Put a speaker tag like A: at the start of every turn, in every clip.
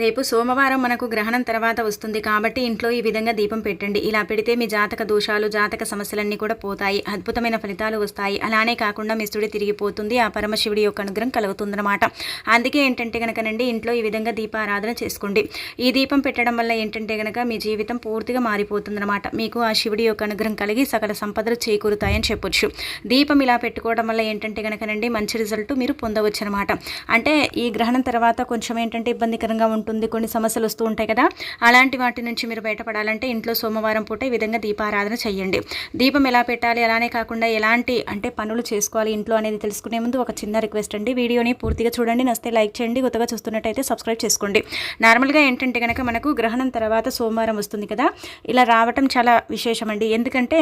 A: రేపు సోమవారం మనకు గ్రహణం తర్వాత వస్తుంది కాబట్టి ఇంట్లో ఈ విధంగా దీపం పెట్టండి. ఇలా పెడితే మీ జాతక దోషాలు జాతక సమస్యలన్నీ కూడా పోతాయి. అద్భుతమైన ఫలితాలు వస్తాయి. అలానే కాకుండా మిస్తుడి తిరిగిపోతుంది ఆ పరమశివుడి యొక్క అనుగ్రహం కలుగుతుందన్నమాట. అందుకే ఏంటంటే కనుకనండి ఇంట్లో ఈ విధంగా దీపారాధన చేసుకోండి. ఈ దీపం పెట్టడం వల్ల ఏంటంటే కనుక మీ జీవితం పూర్తిగా మారిపోతుందన్నమాట. మీకు ఆ శివుడి యొక్క అనుగ్రహం కలిగి సకల సంపదలు చేకూరుతాయని చెప్పొచ్చు. దీపం ఇలా పెట్టుకోవడం వల్ల ఏంటంటే కనుకనండి మంచి రిజల్ట్ మీరు పొందవచ్చు అనమాట అంటే ఈ గ్రహణం తర్వాత కొంచెం ఏంటంటే ఇబ్బందికరంగా ఉంటుంది ఉంటుంది కొన్ని సమస్యలు వస్తూ ఉంటాయి కదా. అలాంటి వాటి నుంచి మీరు బయటపడాలంటే ఇంట్లో సోమవారం పూట ఈ విధంగా దీపారాధన చేయండి దీపం ఎలా పెట్టాలి? అలానే కాకుండా ఎలాంటి అంటే పనులు చేసుకోవాలి ఇంట్లో అనేది తెలుసుకునే ముందు ఒక చిన్న రిక్వెస్ట్ అండి. వీడియోని పూర్తిగా చూడండి నస్తే లైక్ చేయండి కొత్తగా చూస్తున్నట్టయితే సబ్స్క్రైబ్ చేసుకోండి. నార్మల్గా ఏంటంటే కనుక మనకు గ్రహణం తర్వాత సోమవారం వస్తుంది కదా. ఇలా రావటం చాలా విశేషం అండి ఎందుకంటే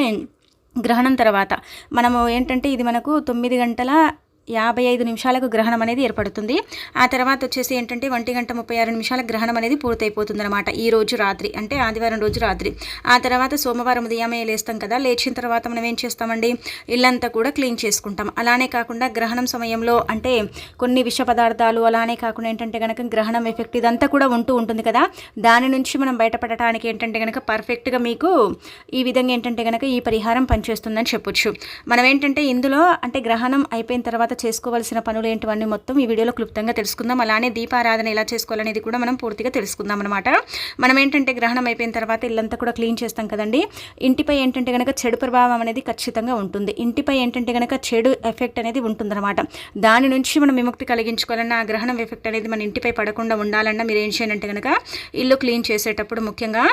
A: గ్రహణం తర్వాత మనము ఏంటంటే ఇది మనకు తొమ్మిది గంటల యాభై ఐదు నిమిషాలకు గ్రహణం అనేది ఏర్పడుతుంది. ఆ తర్వాత వచ్చేసి ఏంటంటే ఒంటి గంట ముప్పై ఆరు నిమిషాల గ్రహణం అనేది పూర్తయిపోతుంది అనమాట ఈ రోజు రాత్రి. అంటే ఆదివారం రోజు రాత్రి. ఆ తర్వాత సోమవారం ఉదయమే లేస్తాం కదా లేచిన తర్వాత మనం ఏం చేస్తామండి? ఇల్లంతా కూడా క్లీన్ చేసుకుంటాం. అలానే కాకుండా గ్రహణం సమయంలో అంటే కొన్ని విష పదార్థాలు అలానే కాకుండా ఏంటంటే కనుక గ్రహణం ఎఫెక్ట్ ఇదంతా కూడా ఉంటూ ఉంటుంది కదా. దాని నుంచి మనం బయటపడటానికి ఏంటంటే కనుక పర్ఫెక్ట్గా మీకు ఈ విధంగా ఏంటంటే కనుక ఈ పరిహారం పనిచేస్తుందని చెప్పొచ్చు. మనం ఏంటంటే ఇందులో అంటే గ్రహణం అయిపోయిన తర్వాత చేసుకోవాల్సిన పనులు ఏంటివన్నీ మొత్తం ఈ వీడియోలో క్లుప్తంగా తెలుసుకుందాం. అలానే దీపారాధన ఎలా చేసుకోవాలనేది కూడా మనం పూర్తిగా తెలుసుకుందాం అనమాట మనం ఏంటంటే గ్రహణం అయిపోయిన తర్వాత ఇల్లంతా కూడా క్లీన్ చేస్తాం కదండి. ఇంటిపై ఏంటంటే కనుక చెడు ప్రభావం అనేది ఖచ్చితంగా ఉంటుంది. ఇంటిపై ఏంటంటే కనుక చెడు ఎఫెక్ట్ అనేది ఉంటుందన్నమాట. దాని నుంచి మనం విముక్తి కలిగించుకోవాలన్నా ఆ గ్రహణం ఎఫెక్ట్ అనేది మన ఇంటిపై పడకుండా ఉండాలన్నా మీరు ఏం చేయాలంటే కనుక ఇల్లు క్లీన్ చేసేటప్పుడు ముఖ్యంగా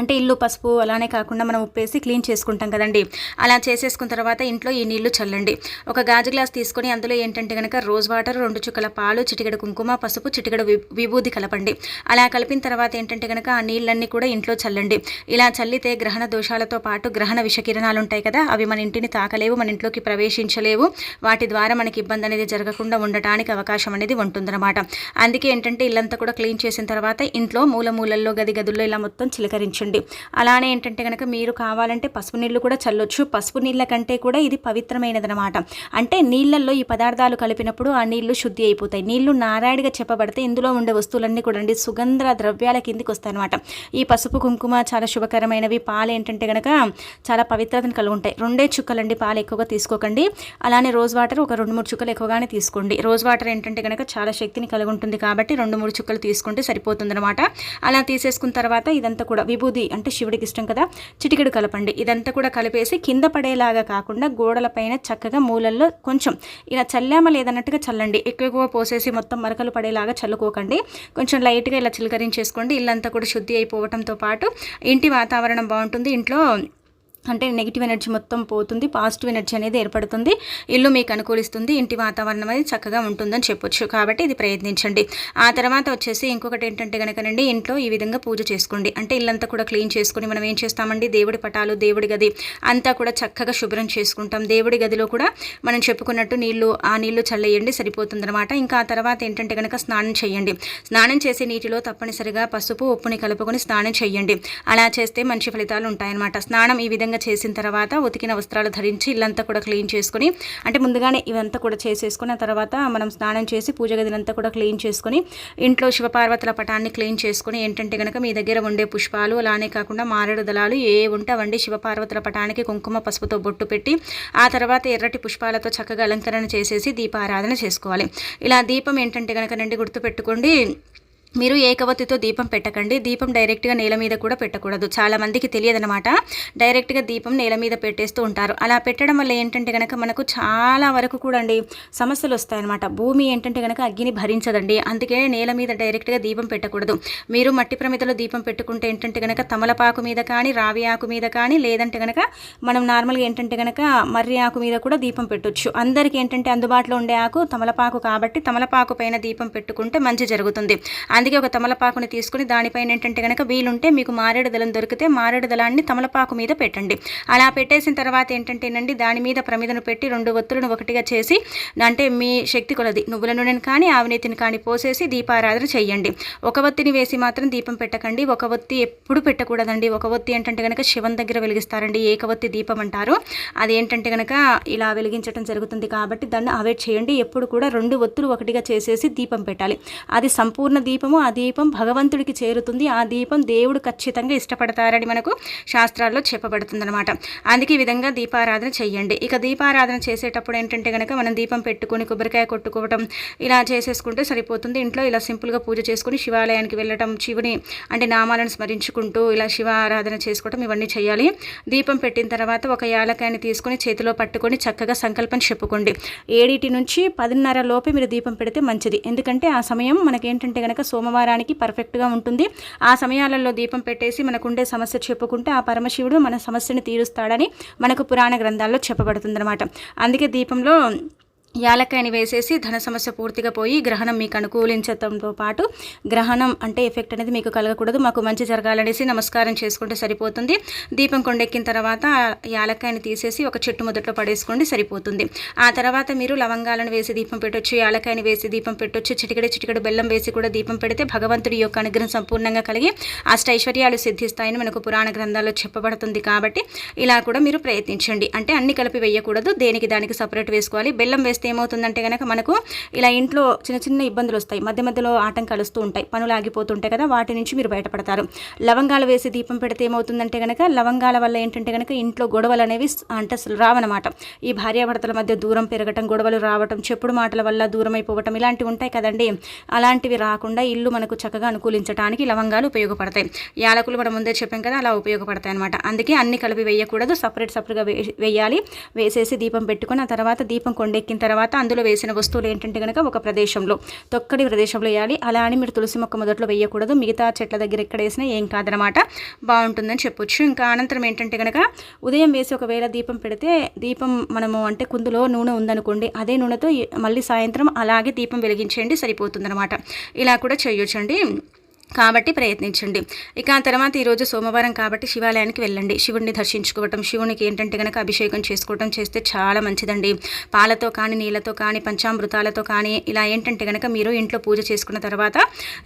A: అంటే ఇల్లు పసుపు అలానే కాకుండా మనం ఉప్పేసి క్లీన్ చేసుకుంటాం కదండి. అలా చేసేసుకున్న తర్వాత ఇంట్లో ఈ నీళ్ళు చల్లండి. ఒక గాజు గ్లాస్ తీసుకొని అందులో ఏంటంటే కనుక రోజ్ వాటర్ రెండు చుక్కల పాలు చిటికెడు కుంకుమ పసుపు చిటికెడు విభూది కలపండి. అలా కలిపిన తర్వాత ఏంటంటే కనుక ఆ నీళ్ళన్నీ కూడా ఇంట్లో చల్లండి. ఇలా చల్లితే గ్రహణ దోషాలతో పాటు గ్రహణ విషకిరణాలు ఉంటాయి కదా అవి మన ఇంటిని తాకలేవు మన ఇంట్లోకి ప్రవేశించలేవు. వాటి ద్వారా మనకి ఇబ్బంది అనేది జరగకుండా ఉండటానికి అవకాశం అనేది ఉంటుందన్నమాట. అందుకే ఏంటంటే ఇల్లంతా కూడా క్లీన్ చేసిన తర్వాత ఇంట్లో మూల మూలల్లో గది గదుల్లో ఇలా మొత్తం చిలకరించండి. అలానే ఏంటంటే కనుక మీరు కావాలంటే పసుపు నీళ్ళు కూడా చల్లొచ్చు. పసుపు నీళ్ళ కంటే కూడా ఇది పవిత్రమైనదనమాట అంటే నీళ్ళల్లో ఈ పదార్థాలు కలిపినప్పుడు ఆ నీళ్ళు శుద్ధి అయిపోతాయి. నీళ్ళు నారాయణగా చెప్పబడితే ఇందులో ఉండే వస్తువులన్నీ కూడా అండి సుగంధ ద్రవ్యాల కిందికి వస్తాయన్నమాట. ఈ పసుపు కుంకుమ చాలా శుభకరమైనవి. పాలు ఏంటంటే కనుక చాలా పవిత్రతను కలిగి ఉంటాయి రెండే చుక్కలండి పాలు ఎక్కువగా తీసుకోకండి. అలానే రోజ్ వాటర్ ఒక రెండు మూడు చుక్కలు ఎక్కువగానే తీసుకోండి. రోజ్ వాటర్ ఏంటంటే కనుక చాలా శక్తిని కలిగి ఉంటుంది కాబట్టి రెండు మూడు చుక్కలు తీసుకుంటే సరిపోతుందన్నమాట. అలా తీసేసుకున్న తర్వాత ఇదంతా కూడా బూది అంటే శివుడికి ఇష్టం కదా చిటికెడు కలపండి. ఇదంతా కూడా కలిపేసి కింద పడేలాగా కాకుండా గోడలపైన చక్కగా మూలల్లో కొంచెం ఇలా చల్లామా లేదన్నట్టుగా చల్లండి. ఎక్కువ పోసేసి మొత్తం మరకలు పడేలాగా చల్లుకోకండి. కొంచెం లైట్గా ఇలా చిలకరించేసుకోండి. ఇల్లంతా కూడా శుద్ధి అయిపోవడంతో పాటు ఇంటి వాతావరణం బాగుంటుంది. ఇంట్లో అంటే నెగిటివ్ ఎనర్జీ మొత్తం పోతుంది పాజిటివ్ ఎనర్జీ అనేది ఏర్పడుతుంది ఇల్లు మీకు అనుకూలిస్తుంది ఇంటి వాతావరణం అనేది చక్కగా ఉంటుందని చెప్పొచ్చు. కాబట్టి ఇది ప్రయత్నించండి. ఆ తర్వాత వచ్చేసి ఇంకొకటి ఏంటంటే కనుకనండి ఇంట్లో ఈ విధంగా పూజ చేసుకోండి. అంటే ఇల్లంతా కూడా క్లీన్ చేసుకుని మనం ఏం చేస్తామండి? దేవుడి పటాలు దేవుడి గది అంతా కూడా చక్కగా శుభ్రం చేసుకుంటాం. దేవుడి గదిలో కూడా మనం చెప్పుకున్నట్టు నీళ్ళు ఆ నీళ్ళు చల్లేయండి సరిపోతుందన్నమాట. ఇంకా ఆ తర్వాత ఏంటంటే కనుక స్నానం చేయండి. స్నానం చేసే నీటిలో తప్పనిసరిగా పసుపు ఉప్పుని కలుపుకొని స్నానం చేయండి. అలా చేస్తే మంచి ఫలితాలు ఉంటాయన్నమాట. స్నానం ఈ విధంగా చేసిన తర్వాత ఉతికిన వస్త్రాలు ధరించి ఇల్లంతా కూడా క్లీన్ చేసుకుని అంటే ముందుగానే ఇవంతా కూడా చేసేసుకుని ఆ తర్వాత మనం స్నానం చేసి పూజ గదినంతా కూడా క్లీన్ చేసుకుని ఇంట్లో శివపార్వతుల పటాన్ని క్లీన్ చేసుకుని ఏంటంటే కనుక మీ దగ్గర ఉండే పుష్పాలు అలానే కాకుండా మారేడు దళాలు ఏ ఉంటే అవండి శివపార్వతుల పటానికి కుంకుమ పసుపుతో బొట్టు పెట్టి ఆ తర్వాత ఎర్రటి పుష్పాలతో చక్కగా అలంకరణ చేసేసి దీపారాధన చేసుకోవాలి. ఇలా దీపం ఏంటంటే కనుక నండి గుర్తుపెట్టుకోండి మీరు ఏకవత్తితో దీపం పెట్టకండి. దీపం డైరెక్ట్గా నేల మీద కూడా పెట్టకూడదు. చాలా మందికి తెలియదనమాట డైరెక్ట్గా దీపం నేల మీద పెట్టేస్తూ ఉంటారు. అలా పెట్టడం వల్ల ఏంటంటే కనుక మనకు చాలా వరకు కూడా అండి సమస్యలు వస్తాయన్నమాట. భూమి ఏంటంటే కనుక అగ్గిని భరించదండి. అందుకే నేల మీద డైరెక్ట్గా దీపం పెట్టకూడదు. మీరు మట్టి ప్రమిదలో దీపం పెట్టుకుంటే ఏంటంటే కనుక తమలపాకు మీద కానీ రావి ఆకు మీద కానీ లేదంటే కనుక మనం నార్మల్గా ఏంటంటే కనుక మర్రి ఆకు మీద కూడా దీపం పెట్టొచ్చు. అందరికీ ఏంటంటే అందుబాటులో ఉండే ఆకు తమలపాకు కాబట్టి తమలపాకు పైన దీపం పెట్టుకుంటే మంచి జరుగుతుంది. అందుకే ఒక తమలపాకుని తీసుకుని దానిపైన ఏంటంటే కనుక వీలుంటే మీకు మారేడు దళం దొరికితే మారేడు దళాన్ని తమలపాకు మీద పెట్టండి. అలా పెట్టేసిన తర్వాత ఏంటంటేనండి దాని మీద ప్రమిదను పెట్టి రెండు ఒత్తులను ఒకటిగా చేసి అంటే మీ శక్తి కొలది నువ్వుల నూనెను కానీ ఆవినేతిని కానీ పోసేసి దీపారాధన చేయండి ఒక ఒత్తిని వేసి మాత్రం దీపం పెట్టకండి. ఒక ఒత్తి ఎప్పుడు పెట్టకూడదండి. ఒక ఒత్తి ఏంటంటే కనుక శివం దగ్గర వెలిగిస్తారండి. ఏకవత్తి దీపం అంటారు. అది ఏంటంటే కనుక ఇలా వెలిగించడం జరుగుతుంది కాబట్టి దాన్ని అవాయిడ్ చేయండి. ఎప్పుడు కూడా రెండు ఒత్తులు ఒకటిగా చేసేసి దీపం పెట్టాలి. అది సంపూర్ణ దీపం దీపము ఆ దీపం భగవంతుడికి చేరుతుంది. ఆ దీపం దేవుడు ఖచ్చితంగా ఇష్టపడతారని మనకు శాస్త్రాల్లో చెప్పబడుతుంది అనమాట అందుకే ఈ విధంగా దీపారాధన చేయండి ఇక దీపారాధన చేసేటప్పుడు ఏంటంటే కనుక మనం దీపం పెట్టుకొని కొబ్బరికాయ కొట్టుకోవటం ఇలా చేసేసుకుంటే సరిపోతుంది. ఇంట్లో ఇలా సింపుల్గా పూజ చేసుకుని శివాలయానికి వెళ్ళటం శివుని అంటే నామాలను స్మరించుకుంటూ ఇలా శివ ఆరాధన చేసుకోవటం ఇవన్నీ చేయాలి దీపం పెట్టిన తర్వాత ఒక యాలకాయని తీసుకొని చేతిలో పట్టుకొని చక్కగా సంకల్పం చెప్పుకోండి. ఏడిటి నుంచి పదిన్నర లోపే మీరు దీపం పెడితే మంచిది. ఎందుకంటే ఆ సమయం మనకేంటంటే కనుక సోమవారానికి పర్ఫెక్ట్గా ఉంటుంది. ఆ సమయాలలో దీపం పెట్టేసి మనకుండే సమస్య చెప్పుకుంటే ఆ పరమశివుడు మన సమస్యని తీరుస్తాడని మనకు పురాణ గ్రంథాల్లో చెప్పబడుతుందన్నమాట. అందుకే దీపంలో యాలక్కాయని వేసేసి ధన సమస్య పూర్తిగా పోయి గ్రహణం మీకు అనుకూలించడంతో పాటు గ్రహణం అంటే ఎఫెక్ట్ అనేది మీకు కలగకూడదు. మాకు మంచి జరగాలనేసి నమస్కారం చేసుకుంటే సరిపోతుంది. దీపం కొండెక్కిన తర్వాత యాలక్కాయని తీసేసి ఒక చెట్టు మొదట్లో పడేసుకోండి సరిపోతుంది. ఆ తర్వాత మీరు లవంగాలను వేసి దీపం పెట్టొచ్చు యాలక్కాయని వేసి దీపం పెట్టొచ్చు చిటికడి చిటికడి బెల్లం వేసి కూడా దీపం పెడితే భగవంతుడి యొక్క అనుగ్రహం సంపూర్ణంగా కలిగి అష్టైశ్వర్యాలు సిద్ధిస్తాయని మనకు పురాణ గ్రంథాల్లో చెప్పబడుతుంది కాబట్టి ఇలా కూడా మీరు ప్రయత్నించండి. అంటే అన్ని కలిపి వేయకూడదు. దేనికి దానికి సపరేట్ వేసుకోవాలి. బెల్లం వేస్తే చేస్తే ఏమవుతుందంటే కనుక మనకు ఇలా ఇంట్లో చిన్న చిన్న ఇబ్బందులు వస్తాయి. మధ్య మధ్యలో ఆటంకాలు వస్తూ ఉంటాయి. పనులు ఆగిపోతుంటాయి కదా వాటి నుంచి మీరు బయటపడతారు. లవంగాలు వేసి దీపం పెడితే ఏమవుతుందంటే కనుక లవంగాల వల్ల ఏంటంటే కనుక ఇంట్లో గొడవలు అనేవి అంటే అసలు రావన్నమాట. ఈ భార్యాభర్తల మధ్య దూరం పెరగటం గొడవలు రావటం చెప్పుడు మాటల వల్ల దూరం అయిపోవటం ఇలాంటివి ఉంటాయి కదండి. అలాంటివి రాకుండా ఇల్లు మనకు చక్కగా అనుకూలించడానికి లవంగాలు ఉపయోగపడతాయి. యాలకులు మనం ముందే చెప్పాం కదా అలా ఉపయోగపడతాయి అనమాట అందుకే అన్ని కలిపి వేయకూడదు. సపరేట్ సపరేట్గా వేయాలి. వేసేసి దీపం పెట్టుకుని ఆ తర్వాత దీపం కొండెక్కిన తర్వాత తర్వాత అందులో వేసిన వస్తువులు ఏంటంటే కనుక ఒక ప్రదేశంలో తొక్కడి ప్రదేశంలో వేయాలి. అలా అని మీరు తులసి మొక్క మొదట్లో వేయకూడదు. మిగతా చెట్ల దగ్గర ఎక్కడ వేసినా ఏం కాదనమాట బాగుంటుందని చెప్పొచ్చు. ఇంకా అనంతరం ఏంటంటే కనుక ఉదయం వేసి ఒకవేళ దీపం పెడితే దీపం మనము అంటే కుందులో నూనె ఉందనుకోండి అదే నూనెతో మళ్ళీ సాయంత్రం అలాగే దీపం వెలిగించేయండి సరిపోతుందనమాట ఇలా కూడా చేయొచ్చండి. కాబట్టి ప్రయత్నించండి. ఇక ఆ తర్వాత ఈరోజు సోమవారం కాబట్టి శివాలయానికి వెళ్ళండి. శివుడిని దర్శించుకోవటం శివునికి ఏంటంటే కనుక అభిషేకం చేసుకోవటం చేస్తే చాలా మంచిదండి. పాలతో కానీ నీళ్ళతో కానీ పంచామృతాలతో కానీ ఇలా ఏంటంటే కనుక మీరు ఇంట్లో పూజ చేసుకున్న తర్వాత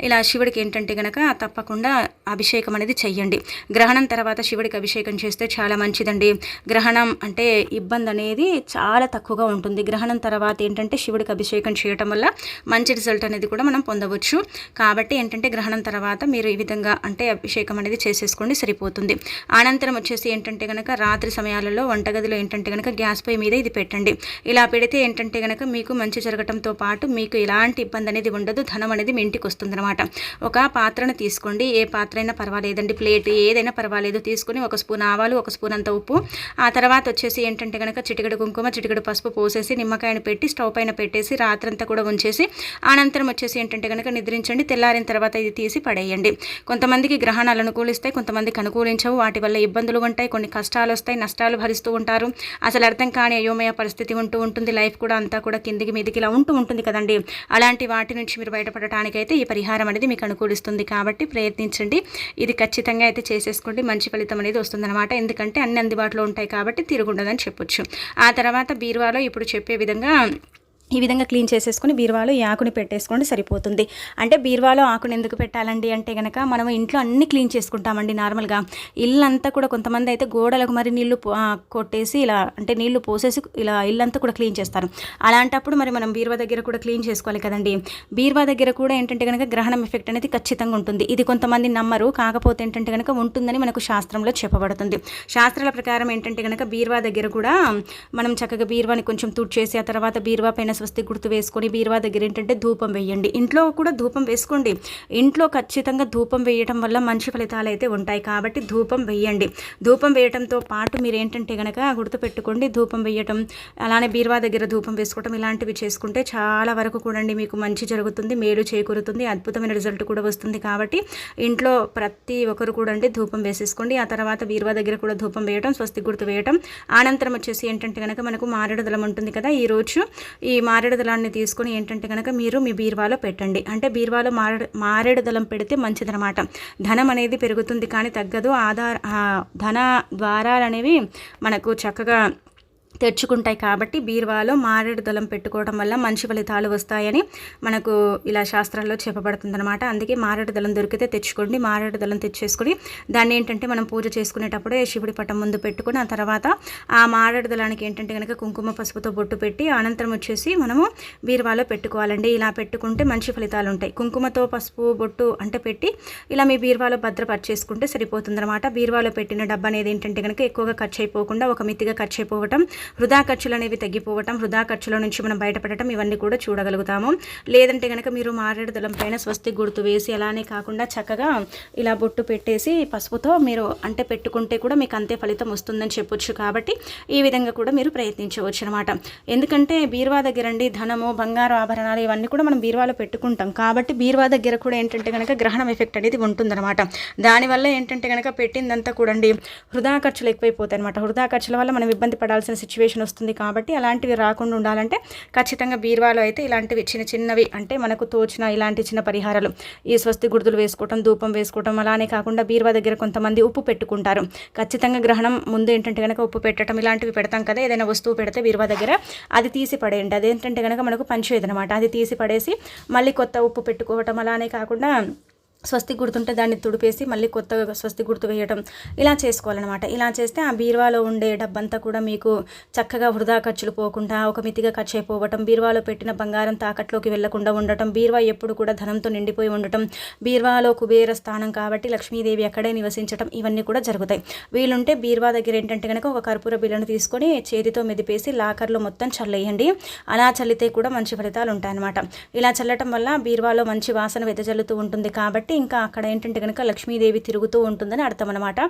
A: ఇలా శివుడికి ఏంటంటే కనుక తప్పకుండా అభిషేకం అనేది చెయ్యండి. గ్రహణం తర్వాత శివుడికి అభిషేకం చేస్తే చాలా మంచిదండి. గ్రహణం అంటే ఇబ్బంది అనేది చాలా తక్కువగా ఉంటుంది. గ్రహణం తర్వాత ఏంటంటే శివుడికి అభిషేకం చేయటం వల్ల మంచి రిజల్ట్ అనేది కూడా మనం పొందవచ్చు. కాబట్టి ఏంటంటే గ్రహణం తర్వాత మీరు ఈ విధంగా అంటే అభిషేకం అనేది చేసేసుకోండి సరిపోతుంది. అనంతరం వచ్చేసి ఏంటంటే కనుక రాత్రి సమయాలలో వంటగదిలో ఏంటంటే కనుక గ్యాస్ పొయ్యి మీద ఇది పెట్టండి. ఇలా పెడితే ఏంటంటే కనుక మీకు మంచి జరగటంతో పాటు మీకు ఎలాంటి ఇబ్బంది అనేది ఉండదు ధనం అనేది మీ ఇంటికి వస్తుందన్నమాట. ఒక పాత్రను తీసుకోండి. ఏ పాత్ర అయినా పర్వాలేదండి. ప్లేట్ ఏదైనా పర్వాలేదు. తీసుకుని ఒక స్పూన్ ఆవాలు ఒక స్పూన్ అంత ఉప్పు. ఆ తర్వాత వచ్చేసి ఏంటంటే కనుక చిటికడు కుంకుమ చిటికడు పసుపు పోసేసి నిమ్మకాయను పెట్టి స్టవ్ పైన పెట్టేసి రాత్రంతా కూడా ఉంచేసి అనంతరం వచ్చేసి ఏంటంటే కనుక నిద్రించండి. తెల్లారిన తర్వాత ఇది తీసి తీసి పడేయండి. కొంతమందికి గ్రహణాలు అనుకూలిస్తాయి కొంతమందికి అనుకూలించవు. వాటి వల్ల ఇబ్బందులు ఉంటాయి కొన్ని కష్టాలు వస్తాయి నష్టాలు భరిస్తూ ఉంటారు. అసలు అర్థం కాని అయోమయ పరిస్థితి ఉంటూ ఉంటుంది. లైఫ్ కూడా అంతా కూడా కిందికి మీదికి ఇలా ఉంటూ ఉంటుంది కదండి. అలాంటి వాటి నుంచి మీరు బయటపడటానికైతే ఈ పరిహారం అనేది మీకు అనుకూలిస్తుంది. కాబట్టి ప్రయత్నించండి. ఇది ఖచ్చితంగా అయితే చేసేసుకోండి. మంచి ఫలితం అనేది వస్తుందన్నమాట. ఎందుకంటే అన్ని అందుబాటులో ఉంటాయి కాబట్టి తిరుగుండదని చెప్పొచ్చు. ఆ తర్వాత బీరువాలో ఇప్పుడు చెప్పే విధంగా ఈ విధంగా క్లీన్ చేసేసుకుని బీరువాలో ఈ ఆకుని పెట్టేసుకోండి సరిపోతుంది. అంటే బీరువాలో ఆకుని ఎందుకు పెట్టాలండి అంటే కనుక మనం ఇంట్లో అన్ని క్లీన్ చేసుకుంటామండి నార్మల్గా. ఇల్లంతా కూడా కొంతమంది అయితే గోడలకు మరి నీళ్ళు కొట్టేసి ఇలా అంటే నీళ్ళు పోసేసి ఇలా ఇల్లంతా కూడా క్లీన్ చేస్తారు. అలాంటప్పుడు మరి మనం బీరువా దగ్గర కూడా క్లీన్ చేసుకోవాలి కదండి. బీరువా దగ్గర కూడా ఏంటంటే కనుక గ్రహణం ఎఫెక్ట్ అనేది ఖచ్చితంగా ఉంటుంది. ఇది కొంతమంది నమ్మరు. కాకపోతే ఏంటంటే కనుక ఉంటుందని మనకు శాస్త్రంలో చెప్పబడుతుంది. శాస్త్రాల ప్రకారం ఏంటంటే కనుక బీరువా దగ్గర కూడా మనం చక్కగా బీరువాని కొంచెం తుడిచేసి ఆ తర్వాత బీరువా పైన స్వస్తి గుర్తు వేసుకొని బీరువా దగ్గర ఏంటంటే ధూపం వేయండి. ఇంట్లో కూడా ధూపం వేసుకోండి. ఇంట్లో ఖచ్చితంగా ధూపం వేయటం వల్ల మంచి ఫలితాలు అయితే ఉంటాయి. కాబట్టి ధూపం వేయండి. ధూపం వేయటంతో పాటు మీరు ఏంటంటే కనుక గుర్తుపెట్టుకోండి ధూపం వేయటం అలానే బీరువా దగ్గర ధూపం వేసుకోవటం ఇలాంటివి చేసుకుంటే చాలా వరకు కూడండి మీకు మంచి జరుగుతుంది మేలు చేకూరుతుంది అద్భుతమైన రిజల్ట్ కూడా వస్తుంది. కాబట్టి ఇంట్లో ప్రతి ఒక్కరు కూడా ధూపం వేసేసుకోండి. ఆ తర్వాత బీరువా దగ్గర కూడా ధూపం వేయటం స్వస్తి గుర్తు వేయటం. అనంతరం వచ్చేసి ఏంటంటే కనుక మనకు మారేడు దళం ఉంటుంది కదా ఈరోజు ఈ మారేడు దళాన్ని తీసుకొని ఏంటంటే కనుక మీరు మీ బీరువాలో పెట్టండి. అంటే బీరువాలో మారేడు మారేడు దళం పెడితే మంచిదనమాట ధనం అనేది పెరుగుతుంది కానీ తగ్గదు. ఆధార ధన ద్వారాలు అనేవి మనకు చక్కగా తెచ్చుకుంటాయి కాబట్టి బీరువాలో మారేడు దళం పెట్టుకోవడం వల్ల మంచి ఫలితాలు వస్తాయని మనకు ఇలా శాస్త్రాల్లో చెప్పబడుతుందన్నమాట. అందుకే మారేడు దళం దొరికితే తెచ్చుకోండి మారేడు దళం తెచ్చేసుకుని దాన్ని ఏంటంటే మనం పూజ చేసుకునేటప్పుడే శివుడి పటం ముందు పెట్టుకుని ఆ తర్వాత ఆ మారేడు దళానికి ఏంటంటే కనుక కుంకుమ పసుపుతో బొట్టు పెట్టి అనంతరం వచ్చేసి మనము బీరువాలో పెట్టుకోవాలండి. ఇలా పెట్టుకుంటే మంచి ఫలితాలు ఉంటాయి. కుంకుమతో పసుపు బొట్టు అంటే పెట్టి ఇలా మీ బీరువాలో భద్రపరిచేసుకుంటే సరిపోతుందన్నమాట. బీరువాలో పెట్టిన డబ్బా అనేది ఏంటంటే కనుక ఎక్కువగా ఖర్చు అయిపోకుండా ఒక మితిగా ఖర్చు అయిపోవటం వృధా ఖర్చులు అనేవి తగ్గిపోవటం వృధా ఖర్చుల నుంచి మనం బయటపడటం ఇవన్నీ కూడా చూడగలుగుతాము. లేదంటే కనుక మీరు మారేడు దళం పైన స్వస్తి గుర్తు వేసి అలానే కాకుండా చక్కగా ఇలా బొట్టు పెట్టేసి పసుపుతో మీరు అంటే పెట్టుకుంటే కూడా మీకు అంతే ఫలితం వస్తుందని చెప్పొచ్చు కాబట్టి ఈ విధంగా కూడా మీరు ప్రయత్నించవచ్చు అనమాట ఎందుకంటే బీరువా దగ్గర అండి ధనము బంగారు ఆభరణాలు ఇవన్నీ కూడా మనం బీరువాలో పెట్టుకుంటాం. కాబట్టి బీరువా దగ్గర కూడా ఏంటంటే కనుక గ్రహణం ఎఫెక్ట్ అనేది ఉంటుందన్నమాట. దానివల్ల ఏంటంటే కనుక పెట్టిందంతా కూడా అండి వృధా ఖర్చులు ఎక్కువైపోతాయి అనమాట వృధా ఖర్చుల వల్ల మనం ఇబ్బంది పడాల్సిన సిచ్యువేషన్ వస్తుంది కాబట్టి అలాంటివి రాకుండా ఉండాలంటే ఖచ్చితంగా బీరువాలో అయితే ఇలాంటివి చిన్న చిన్నవి అంటే మనకు తోచిన ఇలాంటి చిన్న పరిహారాలు ఈ స్వస్తి గుర్తులు వేసుకోవటం ధూపం వేసుకోవటం అలానే కాకుండా బీరువా దగ్గర కొంతమంది ఉప్పు పెట్టుకుంటారు. ఖచ్చితంగా గ్రహణం ముందు ఏంటంటే కనుక ఉప్పు పెట్టడం ఇలాంటివి పెడతాం కదా ఏదైనా వస్తువు పెడితే బీరువా దగ్గర అది తీసి పడేయండి. అదేంటంటే కనుక మనకు పంచేది అనమాట అది తీసి పడేసి మళ్ళీ కొత్త ఉప్పు పెట్టుకోవటం అలానే కాకుండా స్వస్తి గుర్తుంటే దాన్ని తుడిపేసి మళ్ళీ కొత్తగా స్వస్తి గుర్తు వేయడం ఇలా చేసుకోవాలన్నమాట. ఇలా చేస్తే ఆ బీరువాలో ఉండే డబ్బంతా కూడా మీకు చక్కగా వృధా ఖర్చులు పోకుండా ఒక మితిగా ఖర్చు అయిపోవటం బీరువాలో పెట్టిన బంగారం తాకట్లోకి వెళ్ళకుండా ఉండటం బీరువా ఎప్పుడు కూడా ధనంతో నిండిపోయి ఉండటం బీరువాలో కుబేర స్థానం కాబట్టి లక్ష్మీదేవి అక్కడే నివసించటం ఇవన్నీ కూడా జరుగుతాయి. వీలుంటే బీరువా దగ్గర ఏంటంటే కనుక ఒక కర్పూర బిల్లను తీసుకొని చేతితో మెదిపేసి లాకర్లో మొత్తం చల్లేయండి. అలా చల్లితే కూడా మంచి ఫలితాలు ఉంటాయన్నమాట. ఇలా చల్లటం వల్ల బీరువాలో మంచి వాసన వెదజల్లుతూ ఉంటుంది కాబట్టి కాబట్టి ఇంకా అక్కడ ఏంటంటే కనుక లక్ష్మీదేవి తిరుగుతూ ఉంటుందని అర్థం అనమాట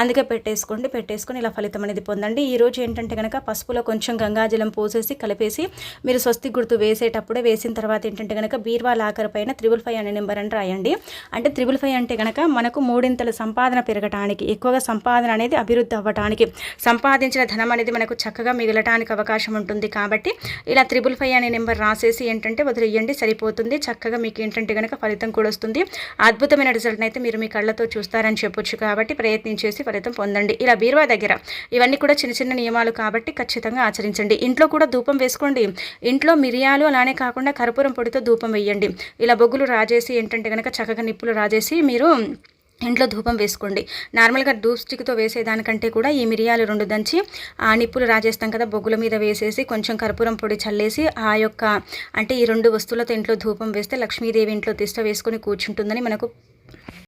A: అందుకే పెట్టేసుకోండి పెట్టేసుకొని ఇలా ఫలితం అనేది పొందండి. ఈరోజు ఏంటంటే కనుక పసుపులో కొంచెం గంగాజలం పోసేసి కలిపేసి మీరు స్వస్తి గుర్తు వేసేటప్పుడే వేసిన తర్వాత ఏంటంటే కనుక బీర్వా లాకర్ పైన త్రిబుల్ ఫైవ్ అనే నెంబర్ అని రాయండి. అంటే త్రిబుల్ ఫైవ్ అంటే కనుక మనకు మూడింతల సంపాదన పెరగటానికి ఎక్కువగా సంపాదన అనేది అభివృద్ధి అవ్వటానికి సంపాదించిన ధనం అనేది మనకు చక్కగా మిగలటానికి అవకాశం ఉంటుంది కాబట్టి ఇలా త్రిబుల్ ఫైవ్ అనే నెంబర్ రాసేసి ఏంటంటే వదిలేయండి సరిపోతుంది. చక్కగా మీకు ఏంటంటే కనుక ఫలితం కూడా వస్తుంది. అద్భుతమైన రిజల్ట్ని అయితే మీరు మీ కళ్ళతో చూస్తారని చెప్పొచ్చు కాబట్టి ప్రయత్నించేసి ఫలితం పొందండి. ఇలా బీరువా దగ్గర ఇవన్నీ కూడా చిన్న చిన్న నియమాలు కాబట్టి ఖచ్చితంగా ఆచరించండి. ఇంట్లో కూడా ధూపం వేసుకోండి. ఇంట్లో మిరియాలు అలానే కాకుండా కర్పూరం పొడితో ధూపం వేయండి. ఇలా బొగ్గులు రాజేసి ఏంటంటే కనుక చక్కగా నిప్పులు రాజేసి మీరు ఇంట్లో ధూపం వేసుకోండి. నార్మల్గా ధూప్ స్టిక్తో వేసేదానికంటే కూడా ఈ మిరియాలు రెండు దంచి ఆ నిప్పులు రాజేస్తాం కదా బొగ్గుల మీద వేసేసి కొంచెం కర్పూరం పొడి చల్లేసి ఆ యొక్క అంటే ఈ రెండు వస్తువులతో ఇంట్లో ధూపం వేస్తే లక్ష్మీదేవి ఇంట్లో తిష్ట వేసుకొని కూర్చుంటుందని మనకు